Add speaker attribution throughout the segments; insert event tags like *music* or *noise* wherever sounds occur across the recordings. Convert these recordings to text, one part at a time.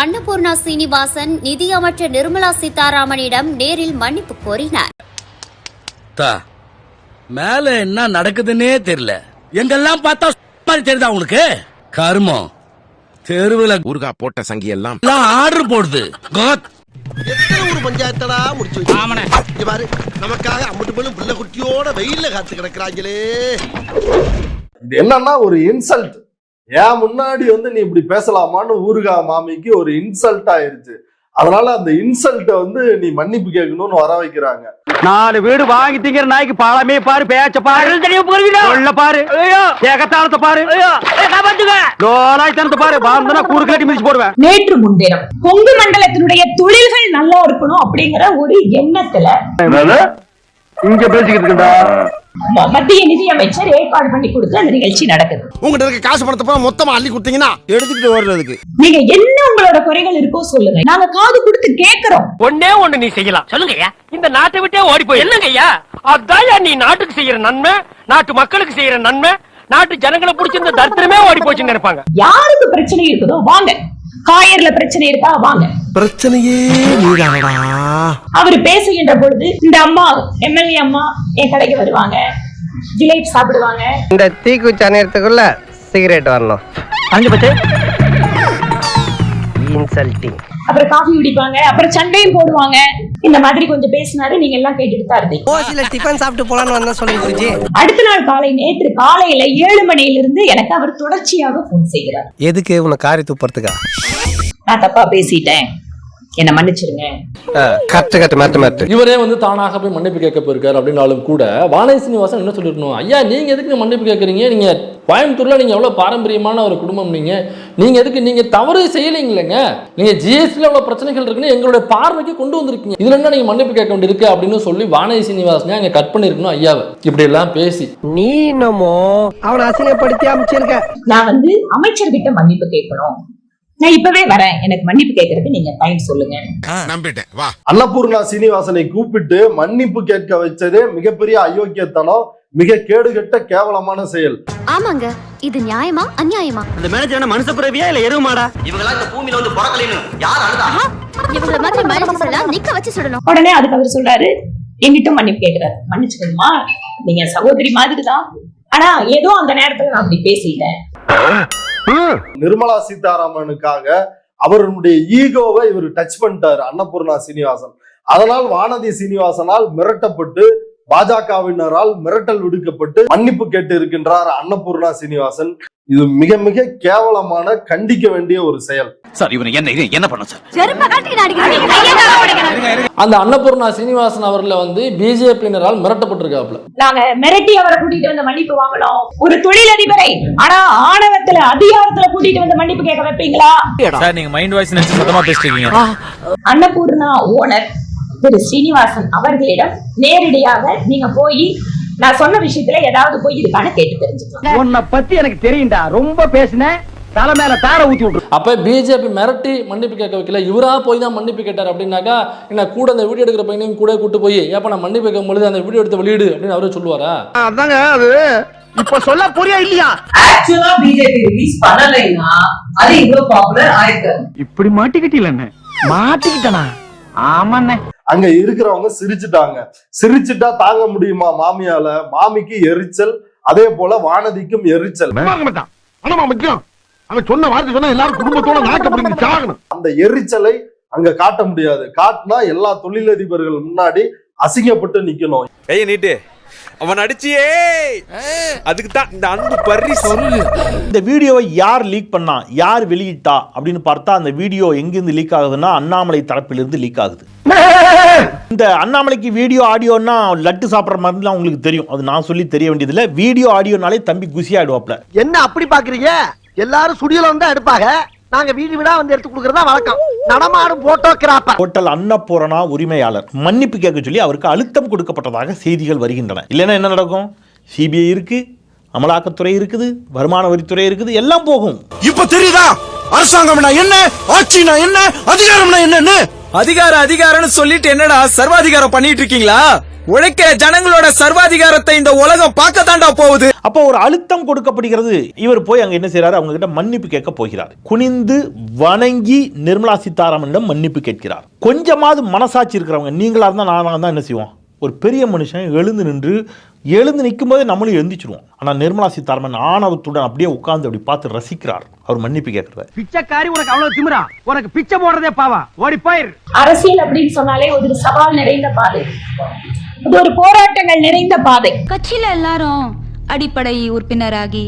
Speaker 1: அன்னபூர்ணா சீனிவாசன் நிதியமைச்சர் நிர்மலா சீதாராமனிடம் நேரில் மன்னிப்பு கோரினார்.
Speaker 2: தா மேல என்ன நடக்குதுன்னே தெரியல. எங்கெல்லாம் பார்த்தா மாதிரி தெரியுதா உங்களுக்கு கருமம் தெருவுல
Speaker 3: ஊர்கா போட்ட சங்கி எல்லாம்
Speaker 2: எல்லாம் ஆர்டர் போடுது.
Speaker 4: ஊர் பஞ்சாயத்தடா முடிச்சு இங்க பாரு நமக்காக அம்மட்டு மேலும் புள்ள குட்டியோட வெயில்ல காத்து கிடக்குறாங்களே.
Speaker 5: இது என்னன்னா ஒரு இன்சல்ட் ஏன் முன்னாடி வந்து நீ இப்படி பேசலாமான்னு ஊருகா மாமிக்கு ஒரு இன்சல்ட் ஆயிருச்சு. அதனால அந்த இன்சல்ட்ட வந்து நீ மன்னிப்பு கேட்கணும்னு வர வைக்கிறாங்க.
Speaker 6: நாலு வீடு வாங்கி திங்கிற நாய்க்கு பாலமே பாரு பேச்ச பாரு. சொல்ல பாரு. ஏகத்தாளத்தை பாரு. லோலாய்த்தனத்தை பாரு. வாழ்ந்தனா கூறு கட்டி மிதிச்சு போடுவேன்.
Speaker 7: நேற்று முன்தினம் கொங்கு மண்டலத்தினுடைய தொழில்கள் நல்லா இருக்கணும் அப்படிங்கிற ஒரு எண்ணத்துல
Speaker 6: இங்க பேசிக்கிட்டு இருக்கா
Speaker 7: மத்திய நிதியமைச்சர் ஏற்பாடு பண்ணி கொடுத்து அந்த நிகழ்ச்சி நடக்குது.
Speaker 4: உங்ககிட்ட இருக்க காசு பணத்தை பூரா மொத்தமா அள்ளி கொடுத்தீங்கன்னா எடுத்துக்கிட்டு ஓடுறதுக்கு.
Speaker 7: நீங்க என்ன உங்களோட குறைகள் இருக்கோ சொல்லுங்க. நாங்க காது கொடுத்து கேக்குறோம்.
Speaker 8: ஒன்னே ஒண்ணு நீ செய்யலாம். சொல்லுங்கய்யா இந்த நாட்டை விட்டே ஓடி போய் என்னங்கய்யா அதான் நீ நாட்டுக்கு செய்யற நன்மை நாட்டு மக்களுக்கு செய்யற நன்மை நாட்டு ஜனங்களை பிடிச்சிருந்த தரித்திரமே ஓடி போச்சுன்னு நினைப்பாங்க.
Speaker 7: யாருக்கு பிரச்சனை இருக்குதோ வாங்க. காயர்ல பிரச்சனை இருக்கா? வாங்க.
Speaker 4: பிரச்சனையே
Speaker 7: அவர் பேசுகின்ற பொழுது இந்த அம்மா எம்எல்ஏ அம்மா என் கடைக்கு வருவாங்க. ஜிலேபி சாப்பிடுவாங்க.
Speaker 9: இந்த தீக்குச்சி அணையறதுக்குள்ள சிகரெட் வரணும்.
Speaker 6: அஞ்சு பச்சை
Speaker 9: இன்சல்ட்டிங்
Speaker 7: அப்புறம் காஃபி குடிப்பாங்க. அப்புறம் சண்டையும் போடுவாங்க. இந்த மாதிரி கொஞ்சம் பேசினாரு நீங்க எல்லாம் கேட்டுட்டு தான் இருந்தீங்க.
Speaker 9: டிஃபன் சாப்பிட்டு போலான்னு வந்தா சொல்லி
Speaker 7: அடுத்த நாள் காலை நேற்று காலையில ஏழு மணியிலிருந்து எனக்கு அவர் தொடர்ச்சியாக போன் செய்கிறார்.
Speaker 9: எதுக்கு உன்னை காரி துப்புறதுக்கா?
Speaker 7: நான் தப்பா பேசிட்டேன். என்ன மன்னிச்சிருங்க.
Speaker 9: கட்டு கட்டு மட்டு மட்டு.
Speaker 10: இவரே வந்து தானாக போய் மன்னிப்பு கேட்க போயிருக்காரு அப்படின்னாலும் கூட வானதி சீனிவாசன் என்ன சொல்லிருக்கணும்? ஐயா நீங்க எதுக்கு மன்னிப்பு கேட்குறீங்க? நீங்க கோயம்புத்தூர்ல நீங்க எவ்வளவு பாரம்பரியமான ஒரு குடும்பம் நீங்க நீங்க எதுக்கு நீங்க தவறு செய்யலைங்களேங்க. நீங்க ஜிஎஸ்டில எவ்வளவு பிரச்சனைகள் இருக்குன்னு எங்களுடைய பார்வைக்கு கொண்டு வந்திருக்கீங்க. இதுல என்ன நீங்க மன்னிப்பு கேட்க வேண்டியிருக்கு அப்படின்னு சொல்லி வானதி சீனிவாசனே அங்க கட் பண்ணிருக்கணும் ஐயாவை. இப்படி எல்லாம் பேசி.
Speaker 9: நீ என்னமோ அவனை அசிங்கப்படுத்தி அமைச்சிருக்க.
Speaker 7: நான் வந்து அமைச்சர்கிட்ட மன்னிப்பு கேட்கணும். நான் இப்பவே வரேன். எனக்கு மன்னிப்பு கேட்கறதுக்கு நீங்க டைம் சொல்லுங்க.
Speaker 3: நம்பிட்டேன். வா.
Speaker 5: அன்னபூர்ணா சீனிவாசனை கூப்பிட்டு மன்னிப்பு கேட்க வச்சதே மிகப்பெரிய அயோக்கியத்தனம். மிக கேடுகெட்ட கேவலமான செயல்.
Speaker 1: ஆமாங்க இது நியாயமா அநியாயமா?
Speaker 6: அந்த மேனேஜர் என்ன மனுஷ பிறவியா இல்ல எருமாடா
Speaker 1: இவங்கள மாதிரி மனுஷன் எல்லாம் நிக்க வச்சு சுடணும்
Speaker 7: உடனே அதுக்கு அவர் சொல்றாரு என்கிட்ட மன்னிப்பு கேட்கிறாரு மன்னிச்சுக்கணுமா? நீங்க சகோதரி மாதிரி தான் ஆனா ஏதோ அந்த நேரத்துல நான் அப்படி பேசிட்டேன்.
Speaker 5: நிர்மலா சீதாராமனுக்காக அவருடைய ஈகோவை இவர் டச் பண்ணிட்டாரு அன்னபூர்ணா சீனிவாசன். அதனால் வானதி சீனிவாசனால் மிரட்டப்பட்டு பாஜகவினரால் மிரட்டல் விடுக்கப்பட்டு மன்னிப்பு கேட்டு இருக்கின்றார் அன்னபூர்ணா சீனிவாசன். இது மிக மிக கேவலமான கண்டிக்க வேண்டிய ஒரு செயல்.
Speaker 2: சார் இவனை என்ன என்ன பண்ண சார்?
Speaker 10: அந்த அன்னபூர்ணா சீனிவாசன் அவர்களை வந்து பிஜேபியினரால் மிரட்டப்பட்டிருக்காப்புல.
Speaker 7: நாங்க மிரட்டி அவரை கூட்டிட்டு வந்து மன்னிப்பு வாங்கணும். ஒரு தொழிலதிபரை ஆனா ஆணவத்துல அதிகாரத்துல கூட்டிட்டு வந்து மன்னிப்பு கேட்க வைப்பீங்களா?
Speaker 2: சார் நீங்க மைண்ட் வாய்ஸ் நினைச்சு சத்தமா பேசிட்டீங்க
Speaker 7: அன்னபூர்ணா ஓனர். திரு ஸ்ரீனிவாசன் அவர்களிடம் நேரடியாக நீங்க போய் நான் சொன்ன விஷயத்துல ஏதாவது போய் இதுக்கான கேட்டு தெரிஞ்சுக்கலாம்.
Speaker 6: உன்னை பத்தி எனக்கு தெரியும்டா. ரொம்ப பேசின தலை மேல தார ஊத்தி விட்டு
Speaker 10: அப்ப பிஜேபி மிரட்டி மன்னிப்பு கேட்க வைக்கல. இவரா போய் தான் மன்னிப்பு கேட்டார் அப்படின்னாக்கா என்ன கூட அந்த வீடியோ எடுக்கிற பையனையும் கூட கூட்டு போய் ஏப்ப நான் மன்னிப்பு கேட்கும் பொழுது அந்த வீடியோ எடுத்து வெளியிடு அப்படின்னு அவரே சொல்லுவாரா?
Speaker 4: அதாங்க அது இப்ப சொல்ல புரியா இல்லையா?
Speaker 7: ஆக்சுவலா பிஜேபி ரிலீஸ் பண்ணலைன்னா அது இவ்வளவு பாப்புலர் ஆயிருக்கு.
Speaker 6: இப்படி மாட்டிக்கிட்டீல மாட்டிக்கிட்டனா? ஆமாண்ணே.
Speaker 5: அங்க இருக்கிறவங்க சிரிச்சுட்டாங்க. சிரிச்சுட்டா தாங்க முடியுமா மாமியால? மாமிக்கு எரிச்சல் அதே போல வானதிக்கும் எரிச்சல்.
Speaker 4: அவன் சொன்ன வார்த்தை சொன்னா எல்லாரும் குடும்பத்தோட நாக்க
Speaker 5: அந்த எரிச்சலை அங்க காட்ட முடியாது. காட்டினா எல்லா தொழிலதிபர்கள் முன்னாடி அசிங்கப்பட்டு நிக்கணும்.
Speaker 3: கைய நீட்டு. அவன் அடிச்சியே. அதுக்கு தான் இந்த அன்பு பரிசு
Speaker 11: இந்த வீடியோவை யார் லீக் பண்ணா யார் வெளியிட்டா அப்படின்னு பார்த்தா அந்த வீடியோ எங்கிருந்து லீக் ஆகுதுன்னா அண்ணாமலை தரப்பிலிருந்து லீக் ஆகுது. இந்த அண்ணாமலைக்கு வீடியோ ஆடியோன்னா லட்டு சாப்பிட்ற மாதிரிலாம் உங்களுக்கு தெரியும். அது நான் சொல்லி தெரிய வேண்டியதில்லை. வீடியோ ஆடியோனாலே தம்பி குசி ஆயிடுவாப்ல
Speaker 4: என்ன அப்படி பாக்குறீங்க? எல்லாரும் சுடியில வந்து எடுப்பாங்க. நாங்க வீடு வீடா வந்து எடுத்து கொடுக்கறதா வழக்கம். நடமாடும் போட்டோகிராஃபர்
Speaker 11: ஹோட்டல் அன்னபூரணா உரிமையாளர். மன்னிப்பு கேட்க சொல்லி அவருக்கு அழுத்தம் கொடுக்கப்பட்டதாக செய்திகள் வருகின்றன. இல்லைன்னா என்ன நடக்கும்? சிபிஐ இருக்கு அமலாக்கத்துறை இருக்குது வருமான வரித்துறை இருக்குது எல்லாம் போகும்.
Speaker 3: இப்ப தெரியுதா? அரசாங்கம்னா என்ன? ஆட்சினா என்ன? அதிகாரம்னா என்னன்னு?
Speaker 2: அதிகாரம் அதிகாரம்னு சொல்லிட்டு என்னடா சர்வாதிகாரம் பண்ணிட்டு இருக்கீங்களா? உழைக்கிற ஜனங்களோட சர்வாதிகாரத்தை இந்த உலகம் பார்க்க தாண்டா போகுது.
Speaker 11: அப்போ ஒரு அழுத்தம் கொடுக்கப்படுகிறது. இவர் போய் அங்க என்ன செய்றாரு? அவங்க கிட்ட மன்னிப்பு கேட்க போகிறார். குனிந்து வணங்கி நிர்மலா சீதாராமனிடம் மன்னிப்பு கேட்கிறார். கொஞ்சமாவது மனசாட்சி இருக்கிறவங்க நீங்களா இருந்தா நானா இருந்தா என்ன செய்வோம்? ஒரு பெரிய மனுஷன் எழுந்து நின்று எழுந்து நிற்கும் போதே நம்மளும் எழுந்திச்சிருவோம் ஆனா நிர்மலா சீதாராமன் ஆணவத்துடன் அப்படியே உட்கார்ந்து அப்படி பார்த்து ரசிக்கிறார். அவர் மன்னிப்பு கேட்கிறத.
Speaker 6: பிச்சைக்காரி உனக்கு அவ்வளவு திமிரா? உனக்கு பிச்சை போடுறதே பாவா ஓடி போயிரு.
Speaker 7: அரசியல் அப்படின்னு சொன்னாலே ஒரு சவால் நிறைந்த பாதை. ஒரு போராட்டங்கள் நிறைந்த பாதை.
Speaker 12: கட்சியில எல்லாரும் அடிப்படை உறுப்பினராகி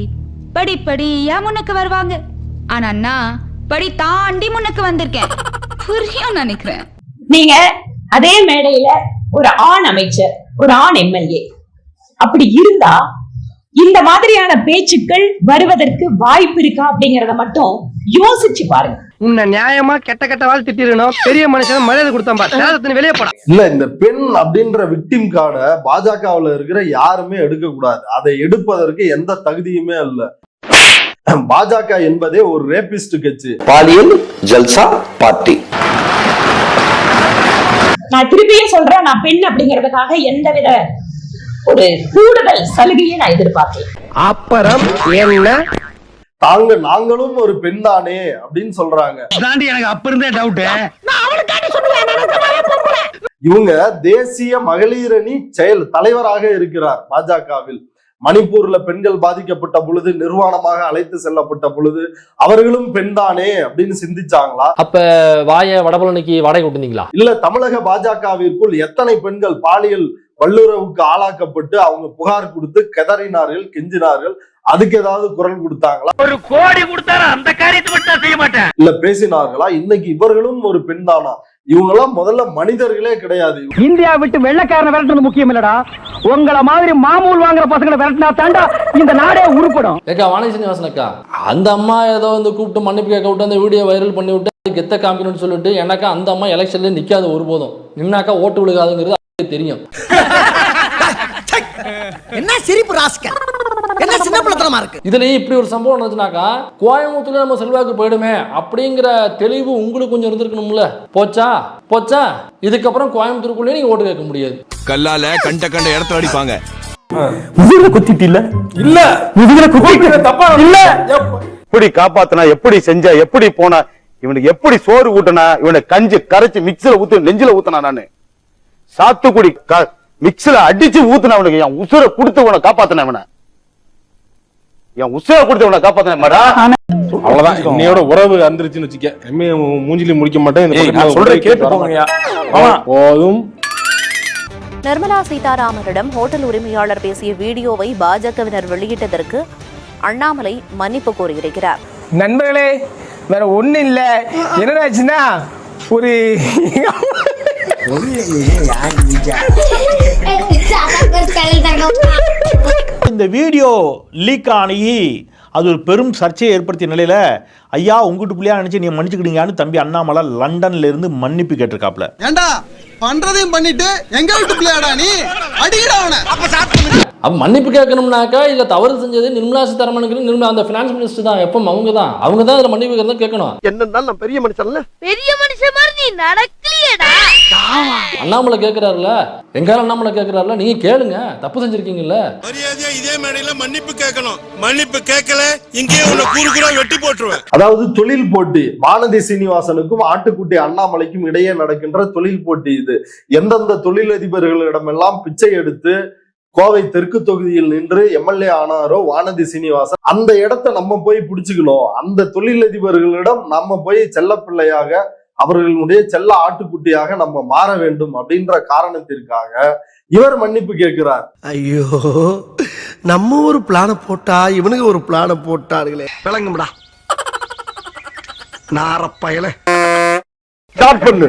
Speaker 12: படிப்படியா முன்னுக்கு வருவாங்க. ஆனா நான் படி தாண்டி முன்னுக்கு வந்திருக்கேன். புரியும் நினைக்கிறேன்.
Speaker 7: நீங்க அதே மேடையில ஒரு ஆண் அமைச்சர் ஒரு ஆண் எம்எல்ஏ அப்படி இருந்தா இந்த மாதிரியான பேச்சுக்கள் வருவதற்கு வாய்ப்பு இருக்கா அப்படிங்கறத மட்டும் யோசிச்சு பாருங்க.
Speaker 6: உன்னை நியாயமா கெட்ட கெட்ட வாழ் திட்டிடணும். பெரிய மனுஷன் மரியாதை கொடுத்தான் பாரு. வெளியே போடா.
Speaker 5: இல்ல இந்த பெண் அப்படின்ற விக்டிம் கார்டை பாஜகவுல இருக்கிற யாருமே எடுக்க கூடாது அதை எடுப்பதற்கு எந்த தகுதியுமே இல்ல. பாஜக என்பதே ஒரு ரேபிஸ்ட் கட்சி.
Speaker 2: பாலியல் ஜல்சா பார்ட்டி.
Speaker 7: நான் திருப்பியும் சொல்றேன் நான் பெண் அப்படிங்கறதுக்காக எந்தவித ஒரு கூடுதல் சலுகையை நான் எதிர்பார்க்கல.
Speaker 6: அப்புறம் என்ன?
Speaker 5: தாங்க நாங்களும் ஒரு பெண் தானே அப்படின்னு சொல்றாங்க.
Speaker 6: தாண்டி எனக்கு அப்ப இருந்தே டவுட்
Speaker 5: இவங்க தேசிய மகளிர் அணி செயல் தலைவராக இருக்கிறார் பாஜகவில். மணிப்பூர்ல பெண்கள் பாதிக்கப்பட்ட பொழுது நிர்வாணமாக அழைத்து செல்லப்பட்ட பொழுது அவர்களும் பெண்தானே அப்படின்னு சிந்திச்சாங்களா?
Speaker 10: அப்ப வாய வடபழனிக்கு வாடகை விட்டுருந்தீங்களா
Speaker 5: இல்ல தமிழக பாஜகவிற்குள் எத்தனை பெண்கள் பாலியல் வல்லுறவுக்கு ஆளாக்கப்பட்டு அவங்க புகார் கொடுத்து கதறினார்கள் கெஞ்சினார்கள் அதுக்கு ஏதாவது குரல் கொடுத்தாங்களா?
Speaker 6: ஒரு கோடி கொடுத்தாரு அந்த காரியத்தை மட்டும் செய்ய மாட்டேன்.
Speaker 5: இல்ல பேசினார்களா? இன்னைக்கு இவர்களும் ஒரு பெண் தானா இவங்கெல்லாம் முதல்ல மனிதர்களே கிடையாது.
Speaker 6: இந்தியா விட்டு வெள்ளக்காரனை விரட்டுறது முக்கியம் இல்லடா உங்களை மாதிரி மாமூல் வாங்குற பசங்களை விரட்டினா தாண்டா இந்த நாடே உருப்படும்.
Speaker 10: ஏக்கா வாணி சீனிவாசன் அக்கா அந்த அம்மா ஏதோ வந்து கூப்பிட்டு மன்னிப்பு கேட்க விட்டு அந்த வீடியோ வைரல் பண்ணி விட்டு அதுக்கு எத்த காமிக்கணும்னு சொல்லிட்டு எனக்கா அந்த அம்மா எலெக்ஷன்ல நிக்காது ஒருபோதும். நின்னாக்கா ஓட்டு விழுகாதுங்கிறது தெரியும். *laughs*
Speaker 9: என்ன சிரிப்பு ராஸ்கல் என்ன சின்ன பிள்ளைத்தனமா இருக்கு?
Speaker 10: இதுலயும் இப்படி ஒரு சம்பவம் நடந்துச்சுனாக்கா கோயம்புத்தூர்ல நம்ம செல்வாக்கு போயிடுமே அப்படிங்கிற தெளிவு உங்களுக்கு கொஞ்சம் இருந்திருக்கணும்ல. போச்சா? போச்சா? இதுக்கப்புறம் கோயம்புத்தூருக்குள்ளேயே நீங்க ஓட்டு கேட்க முடியாது.
Speaker 2: கல்லால கண்ட கண்ட இடத்துல அடிப்பாங்க.
Speaker 6: முதுகுல குத்திட்டு இல்ல. இல்ல முதுகுல குத்திட்டு தப்பா இல்ல.
Speaker 13: எப்படி காப்பாத்தினா எப்படி செஞ்ச எப்படி போன இவனுக்கு எப்படி சோறு ஊட்டினா இவனை கஞ்சி கரைச்சு மிக்ஸில ஊத்து நெஞ்சில ஊத்துனா நானு. சாத்துக்குடி க- மிக்ஸில அடிச்சு ஊத்துன அவனுக்கு என் உசுரை கொடுத்து உன காப்பாத்தின இவனை. என் உசுரை கொடுத்து உன காப்பாத்தின மாடா.
Speaker 3: அவ்வளவுதான். இன்னையோட உறவு அந்திருச்சுன்னு வச்சுக்க. உன் மூஞ்சிலி முடிக்க மாட்டேன். ஒரு
Speaker 2: கேட்டு போங்கய்யா.
Speaker 3: போதும்.
Speaker 12: நிர்மலா சீதாராமனிடம் ஹோட்டல் உரிமையாளர் பேசிய வீடியோவை பாஜகவினர் வெளியிட்டதற்கு அண்ணாமலை மன்னிப்பு கோரியிருக்கிறார்.
Speaker 6: நண்பர்களே வேற ஒண்ணு இல்ல. என்னடாச்சுன்னா ஒரு
Speaker 11: இந்த வீடியோ லீக் ஆனி அது ஒரு பெரும் சர்ச்சையை ஏற்படுத்திய நிலையில ஐயா உங்ககிட்ட பிள்ளையா நினைச்சு நீ மன்னிச்சுக்கிடுங்கன்னு தம்பி அண்ணாமலை லண்டன்ல இருந்து மன்னிப்பு கேட்டிருக்காப்ல.
Speaker 9: ஏண்டா பண்றதையும் பண்ணிட்டு எங்க வீட்டு பிள்ளையாடா நீ? அடிக்கடா அவனை.
Speaker 10: அப்ப மன்னிப்பு கேட்கணும்னாக்கா இல்ல தவறு செஞ்சது நிர்மலா சீதாராமனுக்கு நிர்மலா அந்த பினான்ஸ் மினிஸ்டர் தான். எப்போ அவங்க தான் அவங்க தான் அதுல மன்னிப்பு கேட்கணும்.
Speaker 4: என்ன இருந்தாலும் நான் பெரிய மனுஷன்ல
Speaker 12: பெரிய மனுஷன் மாதிரி நீ நடக்கலையடா.
Speaker 10: அண்ணாமலை கேட்கிறாருல. எங்கால அண்ணாமலை கேட்கிறாருல. நீங்க கேளுங்க. தப்பு செஞ்சிருக்கீங்கல்ல.
Speaker 2: மரியாதையா இதே மேடையில மன்னிப்பு கேட்கணும். மன்னிப்பு கேட்கல இங்கேயே உன்னை கூறு கூறா வெட்டி போட்டுருவேன்.
Speaker 5: அதாவது தொழில் போட்டி வானதி சீனிவாசனுக்கும் ஆட்டுக்குட்டி அண்ணாமலைக்கும் இடையே நடக்கின்ற தொழில் போட்டி இது. எந்தெந்த தொழிலதிபர்களிடமெல்லாம் பிச்சை எடுத்து கோவை தெற்கு தொகுதியில் நின்று எம்எல்ஏ ஆனாரோ வானதி சீனிவாசன் அந்த இடத்த நம்ம போய் பிடிச்சுக்கணும். அந்த தொழிலதிபர்களிடம் நம்ம போய் செல்லப்பிள்ளையாக அவர்களுடைய செல்ல ஆட்டுக்குட்டியாக நம்ம மாற வேண்டும் அப்படின்ற காரணத்திற்காக இவர் மன்னிப்பு கேட்கிறார்.
Speaker 9: ஐயோ நம்ம ஒரு பிளான போட்டா இவனுக்கு ஒரு பிளான போட்டாருங்களே விளங்கும்டா நாரப்பயல
Speaker 13: ஸ்டார்ட் பண்ணு.